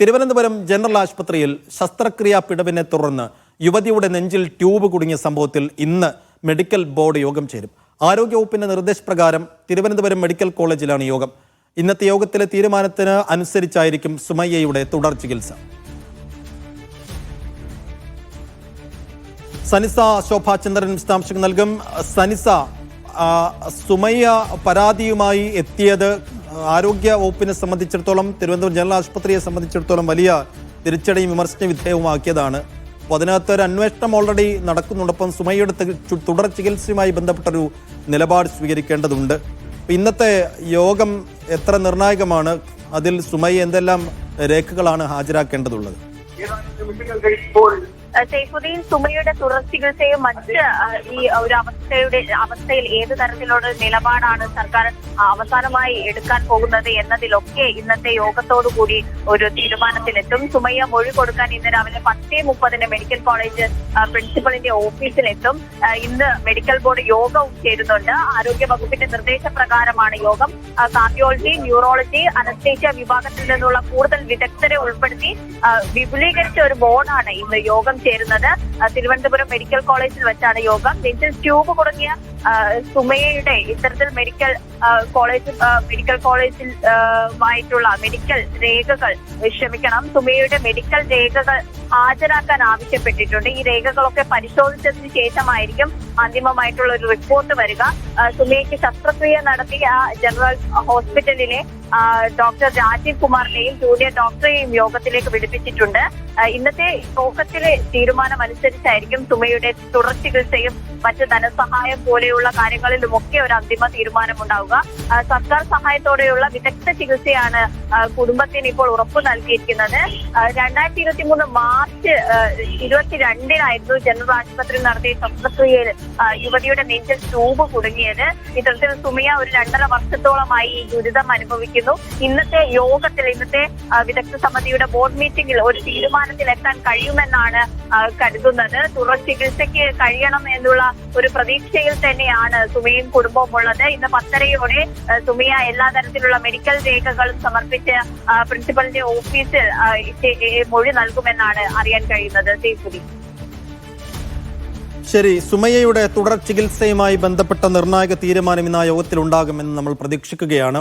Thiruvananthapuram general ആശുപത്രിയിൽ ശസ്ത്രക്രിയാ പിടവിനെ തുടർന്ന് യുവതിയുടെ നെഞ്ചിൽ ട്യൂബ് കുടുങ്ങിയ സംഭവത്തിൽ ഇന്ന് മെഡിക്കൽ ബോർഡ് യോഗം ചേരും. ആരോഗ്യവകുപ്പിന്റെ നിർദ്ദേശപ്രകാരം തിരുവനന്തപുരം മെഡിക്കൽ കോളേജിലാണ് യോഗം. ഇന്നത്തെ യോഗത്തിലെ തീരുമാനത്തിന് അനുസരിച്ചായിരിക്കും സുമയ്യയുടെ തുടർ ചികിത്സ. സനിസ ശോഭാചന്ദ്രൻ വിശദാംശങ്ങൾ നൽകും. സനിസ സുമയ്യ പരാതിയുമായി എത്തിയത് ആരോഗ്യ വകുപ്പിനെ സംബന്ധിച്ചിടത്തോളം തിരുവനന്തപുരം ജനറൽ ആശുപത്രിയെ സംബന്ധിച്ചിടത്തോളം വലിയ തിരിച്ചടിയും വിമർശന വിധേയവുമാക്കിയതാണ്. അപ്പോൾ അതിനകത്ത് ഒരു അന്വേഷണം ഓൾറെഡി നടക്കുന്നുണ്ടൊപ്പം സുമയുടെ തുടർ ചികിത്സയുമായി ബന്ധപ്പെട്ടൊരു നിലപാട് സ്വീകരിക്കേണ്ടതുണ്ട്. ഇന്നത്തെ യോഗം എത്ര നിർണായകമാണ് അതിൽ സുമൈ എന്തെല്ലാം രേഖകളാണ് ഹാജരാക്കേണ്ടതുള്ളത്? സൈഫുദ്ദീൻ സുമയുടെ തുടർ ചികിത്സയും മറ്റ് ഈ ഒരു അവസ്ഥയുടെ അവസ്ഥയിൽ ഏത് തരത്തിലുള്ള നിലപാടാണ് സർക്കാർ അവസാനമായി എടുക്കാൻ പോകുന്നത് എന്നതിലൊക്കെ ഇന്നത്തെ യോഗത്തോടു കൂടി ഒരു തീരുമാനത്തിലെത്തും. സുമയ്യ മൊഴി കൊടുക്കാൻ ഇന്ന് രാവിലെ പത്തേ മുപ്പതിന് മെഡിക്കൽ കോളേജ് പ്രിൻസിപ്പളിന്റെ ഓഫീസിലെത്തും. ഇന്ന് മെഡിക്കൽ ബോർഡ് യോഗവും ചേരുന്നുണ്ട്. ആരോഗ്യ വകുപ്പിന്റെ നിർദ്ദേശപ്രകാരമാണ് യോഗം. കാർഡിയോളജി ന്യൂറോളജി അനസ്തേഷ്യ വിഭാഗത്തിൽ നിന്നുള്ള കൂടുതൽ വിദഗ്ധരെ ഉൾപ്പെടുത്തി വിപുലീകരിച്ച ഒരു ബോർഡാണ് ഇന്ന് യോഗം ചേരുന്നത്. തിരുവനന്തപുരം മെഡിക്കൽ കോളേജിൽ വെച്ചാണ് യോഗം. നെഞ്ചിൽ ട്യൂബ് കുറഞ്ഞ സുമയയുടെ ഇത്തരത്തിൽ മെഡിക്കൽ കോളേജ് മെഡിക്കൽ കോളേജിൽ ആയിട്ടുള്ള മെഡിക്കൽ രേഖകൾ ക്ഷമിക്കണം. സുമയയുടെ മെഡിക്കൽ രേഖകൾ ഹാജരാക്കാൻ ആവശ്യപ്പെട്ടിട്ടുണ്ട്. ഈ രേഖകളൊക്കെ പരിശോധിച്ചതിന് ശേഷമായിരിക്കും അന്തിമമായിട്ടുള്ള ഒരു റിപ്പോർട്ട് വരിക. സുമയയ്ക്ക് ശസ്ത്രക്രിയ നടത്തിയ ജനറൽ ഹോസ്പിറ്റലിലെ ഡോക്ടർ രാജീവ് കുമാറിനെയും ജൂനിയർ ഡോക്ടറെയും യോഗത്തിലേക്ക് വിളിപ്പിച്ചിട്ടുണ്ട്. ഇന്നത്തെ യോഗത്തിലെ തീരുമാനം അനുസരിച്ചായിരിക്കും സുമയുടെ തുടർ ചികിത്സയും മറ്റ് ധനസഹായം പോലെയുള്ള കാര്യങ്ങളിലുമൊക്കെ ഒരു അന്തിമ തീരുമാനമുണ്ടാവുക. സർക്കാർ സഹായത്തോടെയുള്ള വിദഗ്ധ ചികിത്സയാണ് കുടുംബത്തിന് ഇപ്പോൾ ഉറപ്പ് നൽകിയിരിക്കുന്നത്. രണ്ടായിരത്തി ഇരുപത്തി മൂന്ന് മാർച്ച് ഇരുപത്തിരണ്ടിനായിരുന്നു ജനറൽ ആശുപത്രിയിൽ നടത്തിയ ശസ്ത്രക്രിയയിൽ യുവതിയുടെ നെഞ്ചിൽ ട്യൂബ് കുടുങ്ങിയത്. ഇത്തരത്തിൽ സുമിയ ഒരു രണ്ടര വർഷത്തോളമായി ഈ ദുരിതം അനുഭവിക്കുന്നു ഇന്നത്തെ യോഗത്തിൽ ഇന്നത്തെ വിദഗ്ധ സമിതിയുടെ ബോർഡ് മീറ്റിംഗിൽ ഒരു തീരുമാനത്തിൽ എത്താൻ കഴിയുമെന്നാണ് കരുതുന്നത്. തുടർ ചികിത്സയ്ക്ക് കഴിയണം എന്നുള്ള ഒരു പ്രതീക്ഷയിൽ തന്നെയാണ് സുമിയും കുടുംബവും ഉള്ളത്. ഇന്ന് പത്തരയോടെ സുമിയ എല്ലാ തരത്തിലുള്ള മെഡിക്കൽ രേഖകളും സമർപ്പിച്ച് പ്രിൻസിപ്പലിന്റെ ഓഫീസിൽ മൊഴി നൽകുമെന്നാണ് അറിയാൻ കഴിയുന്നത്. സേഫുദി ശരി സുമയ്യയുടെ തുടർ ചികിത്സയുമായി ബന്ധപ്പെട്ട നിർണായക തീരുമാനം ഇന്ന് ആ യോഗത്തിൽ ഉണ്ടാകുമെന്ന് നമ്മൾ പ്രതീക്ഷിക്കുകയാണ്.